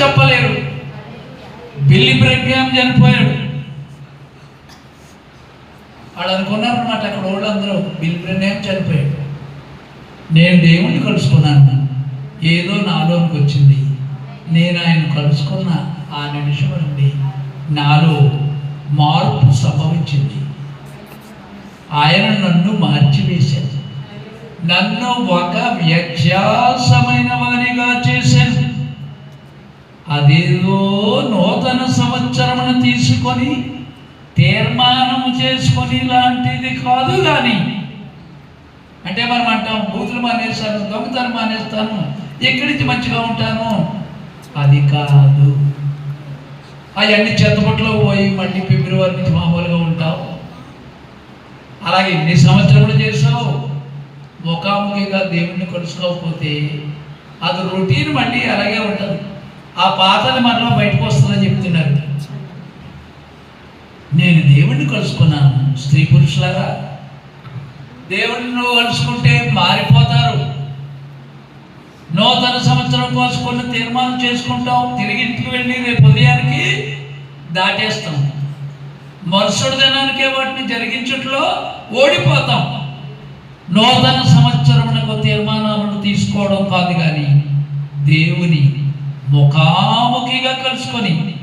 చెప్పలేరు. బిల్లి ప్రజ్ఞాం చనిపోయాడు. వాళ్ళు అనుకున్నారనమాట అక్కడ వాళ్ళందరూ బిల్లి ప్రజ్ఞాం చనిపోయాడు నేను దేవుణ్ణి కలుసుకున్నాను. ఏదో నాలోనికి వచ్చింది నేను ఆయన కలుసుకున్న ఆ నిమిషం నుండి నాలో మార్పు సంభవించింది. ఆయన నన్ను మార్చివేశాడు. నన్ను ఒక వ్యత్యాసమైన వానిగా అదేదో నూతన సంవత్సరమును తీసుకొని తీర్మానం చేసుకొని లాంటిది కాదు కానీ అంటే మనం అంటాం బూతులు మానేస్తాను దొంగతనం మానేస్తాను ఎక్కడి నుంచి మంచిగా ఉంటాను? అది కాదు. అవన్నీ చెత్తపట్లో పోయి మళ్ళీ ఫిబ్రవరి నుంచి మామూలుగా ఉంటావు. అలాగే ఎన్ని సంవత్సరములు చేసావు ముఖాముఖిగా దేవుణ్ణి కలుసుకోకపోతే అది రొటీన్ మళ్ళీ అలాగే ఉంటుంది. ఆ పాతలు మనలో బయటకు వస్తుందని చెప్తున్నారు. నేను దేవుణ్ణి కలుసుకున్నాను స్త్రీ పురుషులారా. దేవుడిని నువ్వు కలుసుకుంటే మారిపోతారు. నూతన సంవత్సరం కోసుకొని తీర్మానం చేసుకుంటాం తిరిగి ఇంటికి వెళ్ళి రేపు ఉదయానికి దాటేస్తాం. మరుసటి దినానికే వాటిని జరిగించట్లో ఓడిపోతాం. నూతన సంవత్సరమునకు తీర్మానాలను తీసుకోవడం కాదు కానీ దేవుని ముఖాముఖిగా కలుసుకొని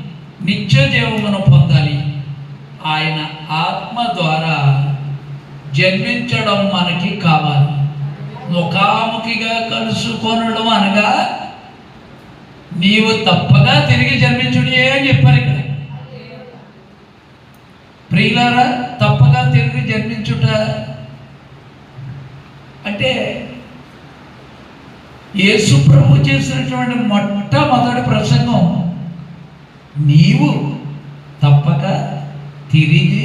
నిత్య జీవమును పొందాలి. ఆయన ఆత్మ ద్వారా జన్మించడం మనకి కావాలి. ముఖాముఖిగా కలుసుకొనడం అనగా నీవు తప్పగా తిరిగి జన్మించుడే అని చెప్పారు ఇక్కడ. ప్రియులారా తప్పగా తిరిగి జన్మించుట అంటే యేసు ప్రభు చేసినటువంటి మొట్టమొదటి ప్రసంగం నీవు తప్పక తిరిగి